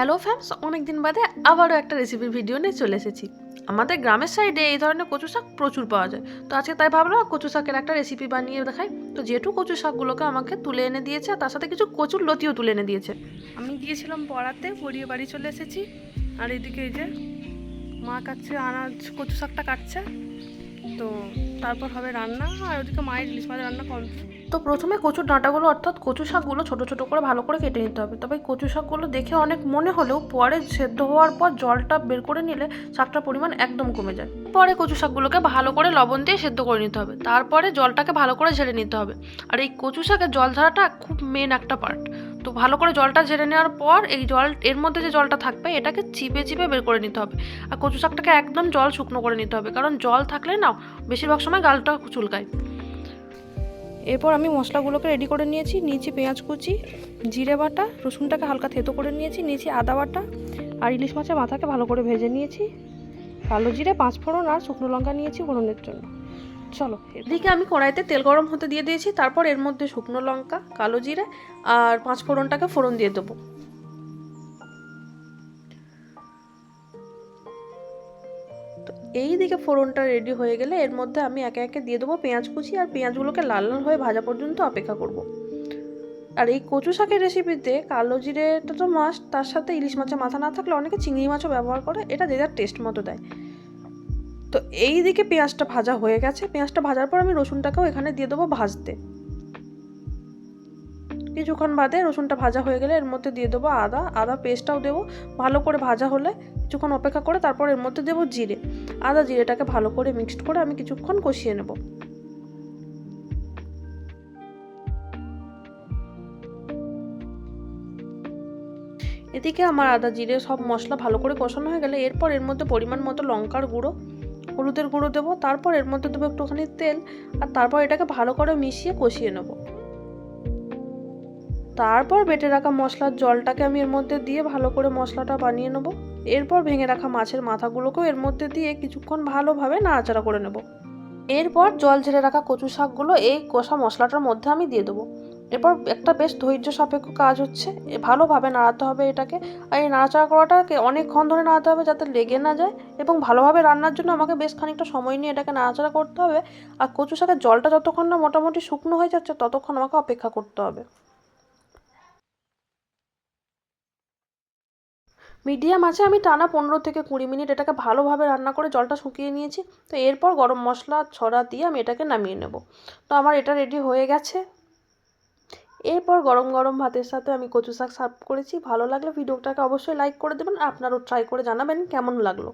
Hello ফ্যামস অনেক দিন বাদে আবারও একটা রেসিপির ভিডিও নিয়ে চলে এসেছি। আমাদের গ্রামের সাইডে এই ধরনের কচু শাক প্রচুর পাওয়া যায়। তো আজকে তাই ভাবলাম কচু শাকের একটা রেসিপি বানিয়ে দেখাই। তো যেহেতু কচু শাকগুলোকে আমাকে তুলে এনে দিয়েছে, তার সাথে কিছু কচুর লতিও তুলে এনে দিয়েছে। আমি গিয়েছিলাম পড়াতে পড়িয়ে বাড়ি চলে এসেছি। আর এদিকে এই যে মা কাটছে, আনাজ, কচু শাকটা কাটছে। তো তারপর হবে রান্না, আর ওদিকে মায়ের ইলিশ মাছের রান্না কমপ্লিট। তো প্রথমে কচুর ডাঁটাগুলো, অর্থাৎ কচু শাকগুলো ছোটো ছোটো করে ভালো করে কেটে নিতে হবে। তবে কচু শাকগুলো দেখে অনেক মনে হলেও পরে সেদ্ধ হওয়ার পর জলটা বের করে নিলে শাকটার পরিমাণ একদম কমে যায়। পরে কচু শাকগুলোকে ভালো করে লবণ দিয়ে সেদ্ধ করে নিতে হবে। তারপরে জলটাকে ভালো করে ঝেড়ে নিতে হবে। আর এই কচু শাকের জল ঝাড়াটা খুব মেন একটা পার্ট তো ভালো করে জলটা ঝেড়ে নেওয়ার পর এই জল, এর মধ্যে যে জলটা থাকবে, এটাকে চিপে চিপে বের করে নিতে হবে। আর কচু শাকটাকে একদম জল শুকনো করে নিতে হবে, কারণ জল থাকলে না, বেশিরভাগ সময় গালটা চুলকায়। এরপর আমি মশলাগুলোকে রেডি করে নিয়েছি নিয়েছি পেঁয়াজ কুচি, জিরে বাটা, রসুনটাকে হালকা থেতো করে নিয়েছি নিয়েছি আদা বাটা, আর ইলিশ মাছের মাথাকে ভালো করে ভেজে নিয়েছি। কালো জিরে পাঁচ ফোড়ন আর শুকনো লঙ্কা নিয়েছি ফোড়নের জন্য। চলো এদিকে আমি কড়াইতে তেল গরম হতে দিয়ে দিয়েছি, তারপর এর মধ্যে শুকনো লঙ্কা, কালো জিরে আর পাঁচ ফোড়নটাকে ফোড়ন দিয়ে দেবো এই দিকে ফোড়নটা রেডি হয়ে গেলে এর মধ্যে আমি একে একে দিয়ে দেবো পেঁয়াজ কুচি আর পেঁয়াজগুলোকে লাল লাল হয়ে ভাজা পর্যন্ত অপেক্ষা করব। আর এই কচু শাকের রেসিপিতে কালো জিরেটা তো মাছ তার সাথে ইলিশ মাছের মাথা না থাকলে অনেকে চিংড়ি মাছও ব্যবহার করে, এটা যে যার টেস্ট মতো দেয় তো এই দিকে পেঁয়াজটা ভাজা হয়ে গেছে। পেঁয়াজটা ভাজার পর আমি রসুনটাকেও এখানে দিয়ে দেবো ভাজতে। কিছুক্ষণ বাদে রসুনটা ভাজা হয়ে গেলে এর মধ্যে দিয়ে দেবো আদা। আদা পেস্টটাও দেবো ভালো করে ভাজা হলে কিছুক্ষণ অপেক্ষা করে তারপর এর মধ্যে দেবো জিরে। আদা জিরেটাকে ভালো করে মিক্সড করে আমি কিছুক্ষণ কষিয়ে নেব। এদিকে আমার আদা জিরে সব মশলা ভালো করে কষানো হয়ে গেলে এরপর এর মধ্যে পরিমাণ মতো লঙ্কার গুঁড়ো হলুদের গুঁড়ো দেবো, তারপর এর মধ্যে দেবো একটুখানি তেল, আর তারপর এটাকে ভালো করে মিশিয়ে কষিয়ে নেব। তারপর বেটে রাখা মশলার জলটাকে আমি এর মধ্যে দিয়ে ভালো করে মশলাটা বানিয়ে নেব। এরপর ভেঙে রাখা মাছের মাথাগুলোকেও এর মধ্যে দিয়ে কিছুক্ষণ ভালোভাবে নাড়াচাড়া করে নেব। এরপর জল ঝেড়ে রাখা কচু শাকগুলো এই কষা মশলাটার মধ্যে আমি দিয়ে দেবো। এরপর একটা বেশ ধৈর্য সাপেক্ষ কাজ হচ্ছে। ভালোভাবে নাড়াতে হবে এটাকে। আর এই নাড়াচাড়া করাটাকে অনেকক্ষণ ধরে নাড়াতে হবে যাতে লেগে না যায় এবং ভালোভাবে রান্নার জন্য আমাকে বেশ খানিকটা সময় নিয়ে এটাকে নাড়াচাড়া করতে হবে। আর কচু শাকের জলটা যতক্ষণ না মোটামুটি শুকনো হয়ে যাচ্ছে ততক্ষণ আমাকে অপেক্ষা করতে হবে। মিডিয়াম আছে, আমি টানা পনেরো থেকে কুড়ি মিনিট এটাকে ভালোভাবে রান্না করে জলটা শুকিয়ে নিয়েছি। তো এরপর গরম মশলা, ছড়া দিয়ে আমি এটাকে নামিয়ে নেব। তো আমার এটা রেডি হয়ে গেছে। এরপর গরম গরম ভাতের সাথে আমি কচু শাক সার্ভ করেছি। ভালো লাগলে ভিডিওটাকে অবশ্যই লাইক করে দেবেন। আপনারও ট্রাই করে জানাবেন কেমন লাগল।